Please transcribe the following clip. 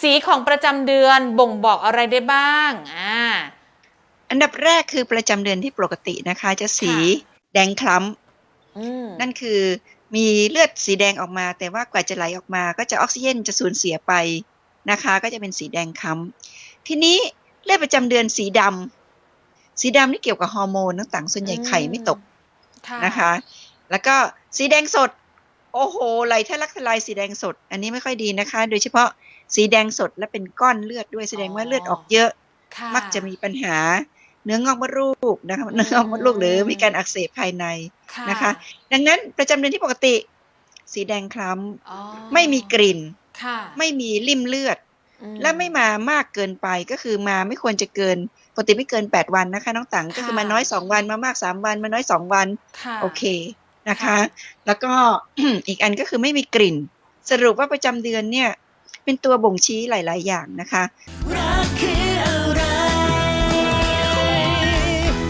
สีของประจำเดือนบ่งบอกอะไรได้บ้างอ่าอันดับแรกคือประจำเดือนที่ปกตินะคะ จะสีค่แดงคล้อืมำนั่นคือมีเลือดสีแดงออกมา แต่ว่ากว่าจะไหลออกมา ก็จะออกซิเจนจะสูญเสียไปนะคะ ก็จะเป็นสีแดงคล้ำทีนี้เลือดประจำเดือนสีดำสีดำนี่เกี่ยวกับฮอร์โมนต่างๆส่วนใหญ่ไข่ไม่ตกค่ะนะคะ แล้วก็สีแดงสด โอ้โหไหลทะลักทลายสีแดงสด อันนี้ไม่ค่อยดีนะคะ โดยเฉพาะสีแดงสดและเป็นก้อนเลือดด้วยแสดงว่าเลือดออกเยอะค่ะมักจะมีปัญหาเนื้องอกมดลูกนะคะเนื้องอกมดลูกหรือมีการอักเสบภายในค่ะนะคะ ดังนั้นประจำเดือนที่ปกติ สีแดงคล้อ๋อำไม่มีกลิ่นค่ะไม่มีริ่มเลือดอืและไม่มามากเกินไปก็คือมาไม่ควรจะเกินปกติไม่เกิน 8 วันนะคะ น้องตังก็คือมาน้อย 2 วันมามาก 3 วันมาน้อย 2 วันค่ะโอเค นะคะ แล้วก็อีกอันก็คือไม่มีกลิ่น สรุปว่าประจำเดือนเนี่ย เป็นตัวบ่งชี้หลาย ๆ อย่างนะคะ